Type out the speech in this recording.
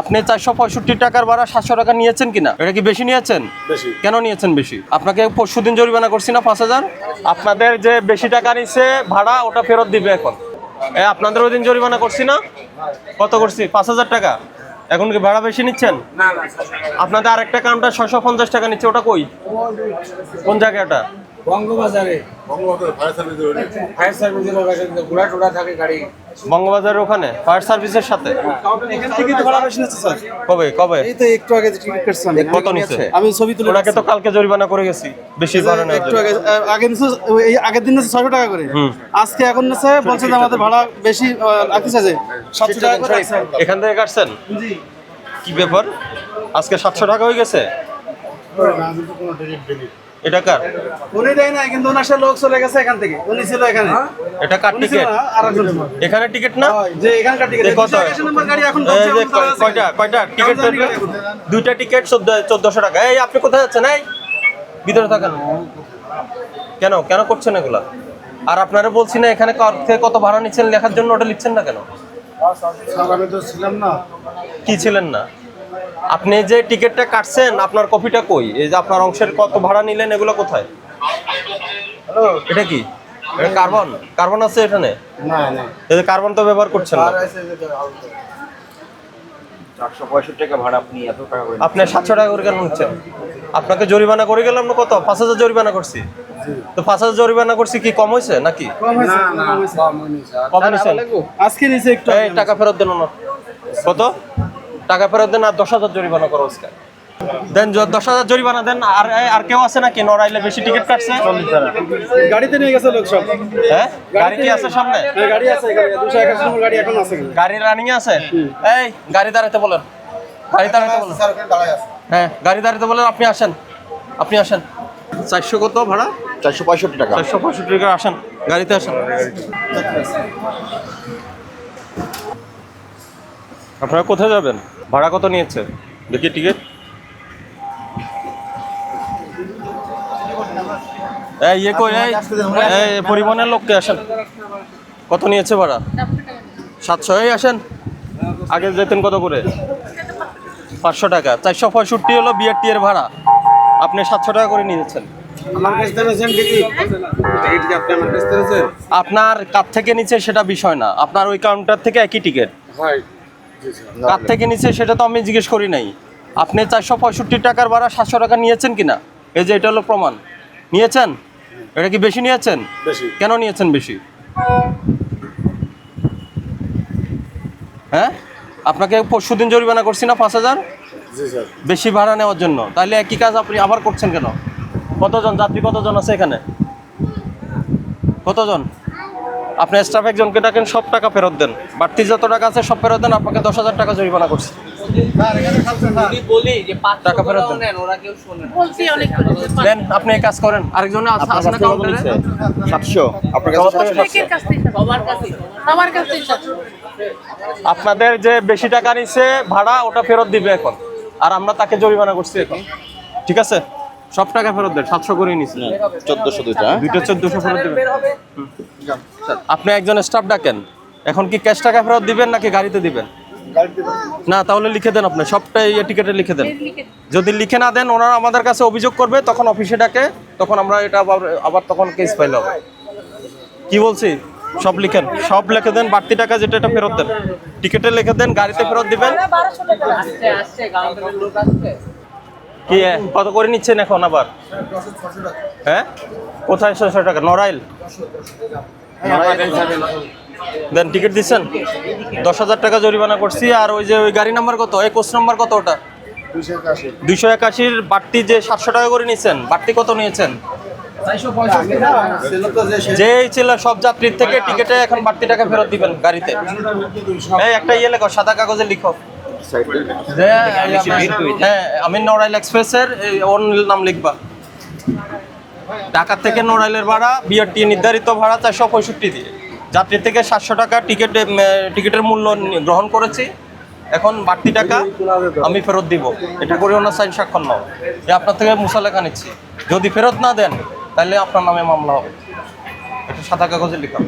আপনি চারশো পঁয়ষট্টি টাকার ভাড়া সাতশো টাকা নিয়েছেন কিনা? এটা কি বেশি নিয়েছেন? কেন নিয়েছেন বেশি? আপনাকে পরশু দিন জরিমানা করছি না পাঁচ হাজার? আপনাদের যে বেশি টাকা নিচ্ছে ভাড়া ওটা ফেরত দিবে এখন। আপনাদের ওই দিন জরিমানা করছি না? কত করছি? পাঁচ হাজার টাকা? এখন কি ভাড়া বেশি নিচ্ছেন? আপনাদের আরেকটা কাউন্টার ছশো পঞ্চাশ টাকা নিচ্ছে ওটা কই? কোন জায়গায় ওটা বঙ্গবাজারে। ফায়ার সার্ভিসের ওখানে? ঘোড়া টোড়া থাকে গাড়ি। বঙ্গবাজারের ওখানে? ফায়ার সার্ভিসের সাথে? স্যার। কবে? কবে? এই তো একটু আগে টিকিট কাটছিলাম কত নিচ্ছে? আমি ছবি তুলে ওনাকে তো কালকে জরিমানা করে গেছি বেশি নেওয়ার একটু আগে আগে নিচ্ছে এই আগের দিন নিচ্ছে ছয়শো টাকা করে। আজকে এখন নিচ্ছে বলছে যে আমাদের ভাড়া বেশি যে সাতশো টাকা করে এখান থেকে কাটছেন? কি ব্যাপার? আজকে সাতশো টাকা হয়ে গেছে? কোনো টিকিট দেয়নি এটা কার? উনি দেয় না কিন্তু ওনার সাথে লোক চলে গেছে এখান থেকে। উনি ছিল এখানে। এটা কার টিকিট। এখানে টিকিট না? হয়, যে এখানকার টিকিট কত? নম্বর গাড়ি এখন। কয়টা? কয়টা? টিকিট। দুইটা টিকিট চোদ্দ চোদ্দশো টাকা। এই আপনি কোথায় যাচ্ছেন? এই ভিতরে থাকেন। কেন? কেন করছেন এগুলা? আর আপনারা বলছি না এখানে কার থেকে কত ভাড়া নিচ্ছেন লেখার জন্য ওটা লিখছেন না কেন? স্যার আমি তো ছিলাম না। কি ছিলেন না? আপনি যে টিকিটটা কাটছেন আপনার কপিটা কই? এই যে আপনার অংশের কত ভাড়া নিলেন এগুলো কোথায়? এটা কি? এটা কার্বন? কার্বন আছে এখানে? না না। এই যে কার্বন তো ব্যবহার করছেন না। চারশো টাকা ভাড়া আপনি এত টাকা করে আপনি সাতশো টাকা করে কেন নিচ্ছেন? আপনাকে জরিমানা করে গেলাম না কত? পাঁচ হাজার জরিমানা করছি। তো পাঁচ হাজার জরিমানা করছি কি কম হয়েছে নাকি? কম হয়েছে, না, কম হয়েছে। কম নিছেন আজকে নিচে একটু এই টাকা ফেরত দেন না। কত? টাকা ফেরত দেন আর দশ হাজার জরিমানা করো আজকে। দেন দশ হাজার জরিমানা দেন আর আর কেউ আছে নাকি? নড়াইলে বেশি টিকিট কাটছে? গাড়িতে নিয়ে গেছে লোক সব। হ্যাঁ? গাড়ি কি আছে সামনে? হ্যাঁ, গাড়ি আছে গাড়ি দুশো একাশি নম্বর গাড়ি এখন আছে। গাড়ি রানিং আছে? এই গাড়ি দাঁড়াতে বলেন। গাড়ি দাঁড়াতে বলেন। স্যার ওখানে দাঁড়ায় আছে হ্যাঁ গাড়ি দাঁড়াতে বলেন আপনি আসেন। আপনি আসেন। চারশো কত ভাড়া? চারশো পঁয়ষট্টি টাকা। চারশো পঁয়ষট্টি টাকা আসেন। গাড়িতে আসেন। আপনারা কোথায় যাবেন? ভাড়া কত নিয়েছে? দেখি টিকিট এই ইয়ে কই? এই পরিবহনের লোককে আসেন। কত নিয়েছে ভাড়া? সাতশো। এই আসেন। আগে যেতেন কত করে? পাঁচশো টাকা। চারশো পঁয়ষট্টি হলো বিআরটি এর ভাড়া। আপনি সাতশো টাকা করে নিয়েছেন। আপনার কার থেকে নিচে সেটা বিষয় না। আপনার ওই কাউন্টার থেকে একই টিকিট হয় কার থেকে নিচে সেটা তো আমি জিজ্ঞেস করি নাই। আপনি চারশো পঁয়ষট্টি টাকার ভাড়া সাতশো টাকা নিয়েছেন কিনা? এই যে এটা হলো প্রমাণ। নিয়েছেন? এটা কি বেশি নিয়েছেন? কেন নিয়েছেন বেশি? হ্যাঁ? আপনাকে পরশু দিন জরিমানা করছি না পাঁচ হাজার? বেশি ভাড়া নেওয়ার জন্য। তাহলে একই কাজ আপনি আবার করছেন কেন? কতজন? যাত্রী কতজন আছে এখানে? কতজন? আপনি স্টাফ একজনকে ডাকেন সব টাকা ফেরত দেন। বাড়তি যত টাকা আছে সব ফেরত দেন আপনাকে দশ হাজার টাকা জরিমানা করছি। টাকা ফেরত দেন। আপনি কাজ করেন। আরেকজনে আছে না কাউন্টারে সাতশো। আপনার। আপনাদের যে বেশি টাকা নিচ্ছে ভাড়া ওটা ফেরত দিবে এখন। আর আমরা তাকে জরিমানা করছি এখন। ঠিক আছে? সব টাকা ফেরত দেন সাতশো করে নিচ্ছে চোদ্দশো দুইটা হ্যাঁ? দুইটা চোদ্দশো ফেরত দেবেন। আপনি একজন স্টাফ ডাকেন। এখন কি ক্যাশ টাকা ফেরত দিবেন নাকি গাড়িতে দিবেন? না তাহলে লিখে দেন আপনি সবটাই টিকেটে লিখে দেন। যদি লিখে না দেন ওনারা আমাদের কাছে অভিযোগ করবে তখন অফিসে ডাকে তখন আমরা এটা আবার আবার তখন কেস ফাইল হবে। কি বলছি? সব লিখেন সব লিখে দেন বাড়তি টাকা যেটা এটা ফেরত দেন। টিকেটে লিখে দেন গাড়িতে ফেরত দিবেন। কি কত করে নিচ্ছেন এখন আবার? হ্যাঁ? কোথায় ছয়শো টাকা? নড়াইল? দেন, টিকিট দিচ্ছেন? দশ হাজার টাকা জরিমানা করছি, আর ওই যে ওই গাড়ি নাম্বার কত? এই কোচ নাম্বার কত ওটা? দুইশো একাশির বাড়তি যে সাতশো টাকা করে নিয়েছেন বাড়তি কত নিয়েছেন? ছিল যে ছিল সব যাত্রীর থেকে টিকিটে এখন বাড়তি টাকা ফেরত দিবেন গাড়িতে। এই একটা ইয়ে লেখো, সাদা কাগজে লিখো। আমি নড়াইল এক্সপ্রেসের ওর নাম লিখবা। ঢাকা থেকে নড়াইলের ভাড়া বিআরটি নির্ধারিত ভাড়া চারশো পঁয়ষট্টি দিয়ে। যাত্রী থেকে সাতশো টাকা টিকিট টিকিটের মূল্য গ্রহণ করেছি। এখন বাড়তি টাকা আমি ফেরত দিব। এটা করে ওনার সাইন স্বাক্ষর নাও। যে আপনার থেকে মুসা লেখা নিচ্ছি। যদি ফেরত না দেন তাহলে আপনার নামে মামলা হবে। এটা সাদা কাগজে লিখা।